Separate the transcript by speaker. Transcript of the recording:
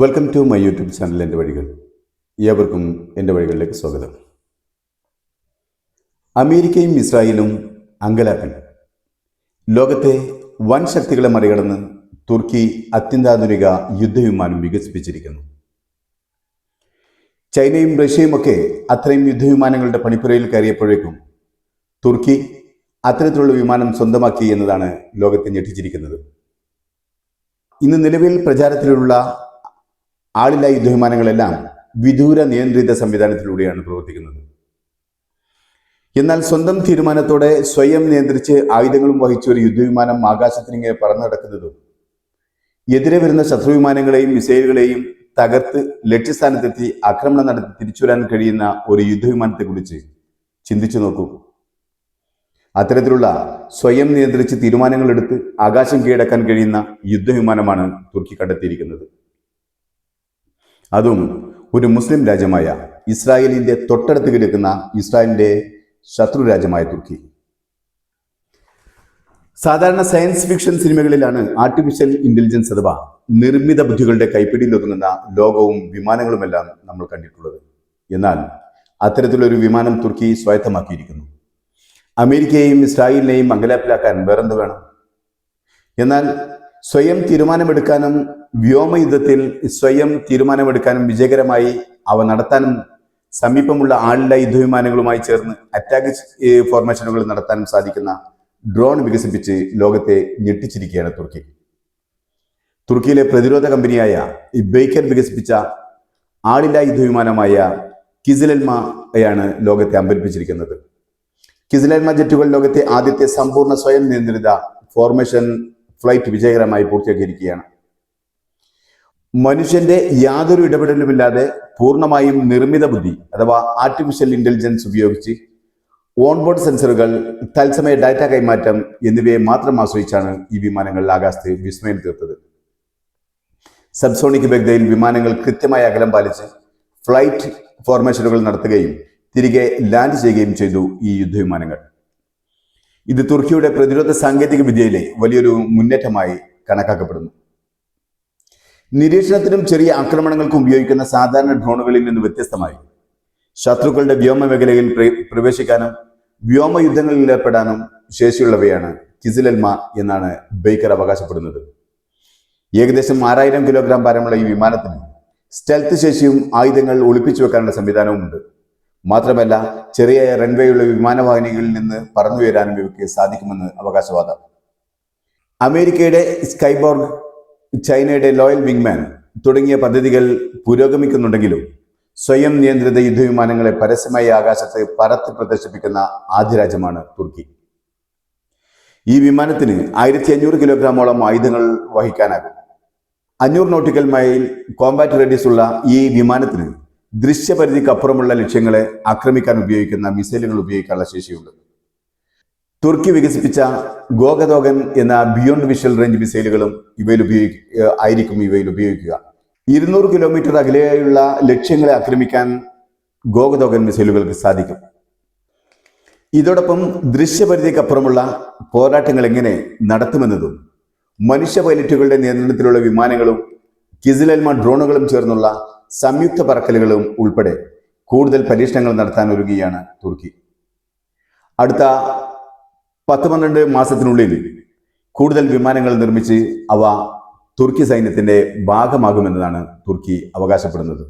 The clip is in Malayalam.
Speaker 1: welcome to my YouTube channel എൻ്റെ വഴികൾ ഏവർക്കും എൻ്റെ വഴികളിലേക്ക് സ്വാഗതം അമേരിക്കയും ഇസ്രായേലും അങ്കലാപ്പൻ ലോകത്തെ വൻ ശക്തികളെ മറികടന്ന് തുർക്കി അത്യന്താധുനിക യുദ്ധവിമാനം വികസിപ്പിച്ചിരിക്കുന്നു ചൈനയും റഷ്യയുമൊക്കെ അത്രയും യുദ്ധവിമാനങ്ങളുടെ പണിപ്പുരയിൽ കയറിയപ്പോഴേക്കും തുർക്കി അത്തരത്തിലുള്ള വിമാനം സ്വന്തമാക്കി എന്നതാണ് ലോകത്തെ ഞെട്ടിച്ചിരിക്കുന്നത് ഇന്ന് നിലവിൽ പ്രചാരത്തിലുള്ള ആളില്ലാ യുദ്ധവിമാനങ്ങളെല്ലാം വിദൂര നിയന്ത്രിത സംവിധാനത്തിലൂടെയാണ് പ്രവർത്തിക്കുന്നത് എന്നാൽ സ്വന്തം തീരുമാനത്തോടെ സ്വയം നിയന്ത്രിച്ച് ആയുധങ്ങളും വഹിച്ച ഒരു യുദ്ധവിമാനം ആകാശത്തിനിങ്ങനെ പറന്നു നടക്കുന്നതും എതിരെ വരുന്ന ശത്രുവിമാനങ്ങളെയും മിസൈലുകളെയും തകർത്ത് ലക്ഷ്യസ്ഥാനത്തെത്തി ആക്രമണം നടത്തി തിരിച്ചു വരാൻ കഴിയുന്ന ഒരു യുദ്ധവിമാനത്തെക്കുറിച്ച് ചിന്തിച്ചു നോക്കൂ അത്തരത്തിലുള്ള സ്വയം നിയന്ത്രിച്ച് തീരുമാനങ്ങളെടുത്ത് ആകാശം കീഴടക്കാൻ കഴിയുന്ന യുദ്ധവിമാനമാണ് തുർക്കി കണ്ടെത്തിയിരിക്കുന്നത് അതും ഒരു മുസ്ലിം രാജ്യമായ ഇസ്രായേലിൻ്റെ തൊട്ടടുത്ത് കിടക്കുന്ന ഇസ്രായേലിൻ്റെ ശത്രു രാജ്യമായ തുർക്കി സാധാരണ സയൻസ് ഫിക്ഷൻ സിനിമകളിലാണ് ആർട്ടിഫിഷ്യൽ ഇന്റലിജൻസ് അഥവാ നിർമ്മിത ബുദ്ധികളുടെ കൈപ്പിടിയിലൊതുങ്ങുന്ന ലോകവും വിമാനങ്ങളുമെല്ലാം നമ്മൾ കണ്ടിട്ടുള്ളത് എന്നാൽ അത്തരത്തിലൊരു വിമാനം തുർക്കി സ്വായത്തമാക്കിയിരിക്കുന്നു അമേരിക്കയെയും ഇസ്രായേലിനെയും അങ്കലാപ്പിലാക്കാൻ വേറെന്ത് വേണം എന്നാൽ സ്വയം തീരുമാനമെടുക്കാനും വ്യോമയുദ്ധത്തിൽ സ്വയം തീരുമാനമെടുക്കാനും വിജയകരമായി അവ നടത്താനും സമീപമുള്ള ആളില യുദ്ധവിമാനങ്ങളുമായി ചേർന്ന് അറ്റാക്ക് ഫോർമേഷനുകൾ നടത്താനും സാധിക്കുന്ന ഡ്രോൺ വികസിപ്പിച്ച് ലോകത്തെ ഞെട്ടിച്ചിരിക്കുകയാണ് തുർക്കി തുർക്കിയിലെ പ്രതിരോധ കമ്പനിയായ ബേക്കർ വികസിപ്പിച്ച ആളില്ലാ യുദ്ധവിമാനമായ കിസിലൽമയാണ് ലോകത്തെ അമ്പരിപ്പിച്ചിരിക്കുന്നത് കിസിലൽമ ജെറ്റുകൾ ലോകത്തെ ആദ്യത്തെ സമ്പൂർണ്ണ സ്വയം നിയന്ത്രിത ഫോർമേഷൻ ഫ്ലൈറ്റ് വിജയകരമായി പൂർത്തിയാക്കിയിരിക്കുകയാണ് മനുഷ്യന്റെ യാതൊരു ഇടപെടലുമില്ലാതെ പൂർണ്ണമായും നിർമ്മിത ബുദ്ധി അഥവാ ആർട്ടിഫിഷ്യൽ ഇന്റലിജൻസ് ഉപയോഗിച്ച് ഓൺബോർഡ് സെൻസറുകൾ തത്സമയ ഡാറ്റ കൈമാറ്റം എന്നിവയെ മാത്രം ആശ്രയിച്ചാണ് ഈ വിമാനങ്ങൾ ആകാശത്ത് വിസ്മയം തീർത്തത് സബ്സോണിക് വേഗതയിൽ വിമാനങ്ങൾ കൃത്യമായ അകലം പാലിച്ച് ഫ്ലൈറ്റ് ഫോർമേഷനുകൾ നടത്തുകയും തിരികെ ലാൻഡ് ചെയ്യുകയും ചെയ്തു ഈ യുദ്ധവിമാനങ്ങൾ ഇത് തുർക്കിയുടെ പ്രതിരോധ സാങ്കേതിക വിദ്യയിലെ വലിയൊരു മുന്നേറ്റമായി കണക്കാക്കപ്പെടുന്നു നിരീക്ഷണത്തിനും ചെറിയ ആക്രമണങ്ങൾക്കും ഉപയോഗിക്കുന്ന സാധാരണ ഡ്രോണുകളിൽ നിന്ന് വ്യത്യസ്തമായി ശത്രുക്കളുടെ വ്യോമ മേഖലയിൽ പ്രവേശിക്കാനും വ്യോമ യുദ്ധങ്ങളിൽ ഏർപ്പെടാനും ശേഷിയുള്ളവയാണ് കിസിലൽമ എന്നാണ് ബേക്കർ അവകാശപ്പെടുന്നത് ഏകദേശം ആറായിരം കിലോഗ്രാം ഭാരമുള്ള ഈ വിമാനത്തിന് സ്റ്റെൽത്ത് ശേഷിയും ആയുധങ്ങൾ ഒളിപ്പിച്ചു വെക്കാനുള്ള സംവിധാനവുമുണ്ട് മാത്രമല്ല ചെറിയ റൺവേയുള്ള വിമാനവാഹിനികളിൽ നിന്ന് വരാനും ഇവയ്ക്ക് സാധിക്കുമെന്ന് അവകാശവാദം അമേരിക്കയുടെ സ്കൈബോർഗ് ചൈനയുടെ ലോയൽ വിങ്മാൻ തുടങ്ങിയ പദ്ധതികൾ പുരോഗമിക്കുന്നുണ്ടെങ്കിലും സ്വയം നിയന്ത്രിത യുദ്ധവിമാനങ്ങളെ പരസ്യമായി ആകാശത്ത് പറത്ത് പ്രദർശിപ്പിക്കുന്ന ആദ്യ രാജ്യമാണ് തുർക്കി ഈ വിമാനത്തിന് ആയിരത്തി അഞ്ഞൂറ് കിലോഗ്രാമോളം ആയുധങ്ങൾ വഹിക്കാനാകും അഞ്ഞൂറ് നോട്ടിക്കൽ മൈൽ കോമ്പാറ്റ് റേഡിയസ് ഉള്ള ഈ വിമാനത്തിന് ദൃശ്യപരിധിക്കപ്പുറമുള്ള ലക്ഷ്യങ്ങളെ ആക്രമിക്കാൻ ഉപയോഗിക്കുന്ന മിസൈലുകൾ ഉപയോഗിക്കാനുള്ള ശേഷിയുണ്ട് തുർക്കി വികസിപ്പിച്ച ഗോഗദോഗൻ എന്ന ബിയോണ്ട് വിഷ്വൽ റേഞ്ച് മിസൈലുകളും ഇവയിൽ ഉപയോഗി ആയിരിക്കും ഇവയിൽ ഉപയോഗിക്കുക ഇരുന്നൂറ് കിലോമീറ്റർ അകലെയുള്ള ലക്ഷ്യങ്ങളെ ആക്രമിക്കാൻ ഗോഗദോഗൻ മിസൈലുകൾക്ക് സാധിക്കും ഇതോടൊപ്പം ദൃശ്യപരിധിക്കപ്പുറമുള്ള പോരാട്ടങ്ങൾ എങ്ങനെ നടത്തുമെന്നതും മനുഷ്യ പൈലറ്റുകളുടെ നിയന്ത്രണത്തിലുള്ള വിമാനങ്ങളും കിസിലൽമ ഡ്രോണുകളും ചേർന്നുള്ള സംയുക്ത പറക്കലുകളും ഉൾപ്പെടെ കൂടുതൽ പരീക്ഷണങ്ങൾ നടത്താൻ ഒരുങ്ങുകയാണ് തുർക്കി അടുത്ത പത്ത് പന്ത്രണ്ട് മാസത്തിനുള്ളിൽ കൂടുതൽ വിമാനങ്ങൾ നിർമ്മിച്ച് അവ തുർക്കി സൈന്യത്തിന്റെ ഭാഗമാകുമെന്നതാണ് തുർക്കി അവകാശപ്പെടുന്നത്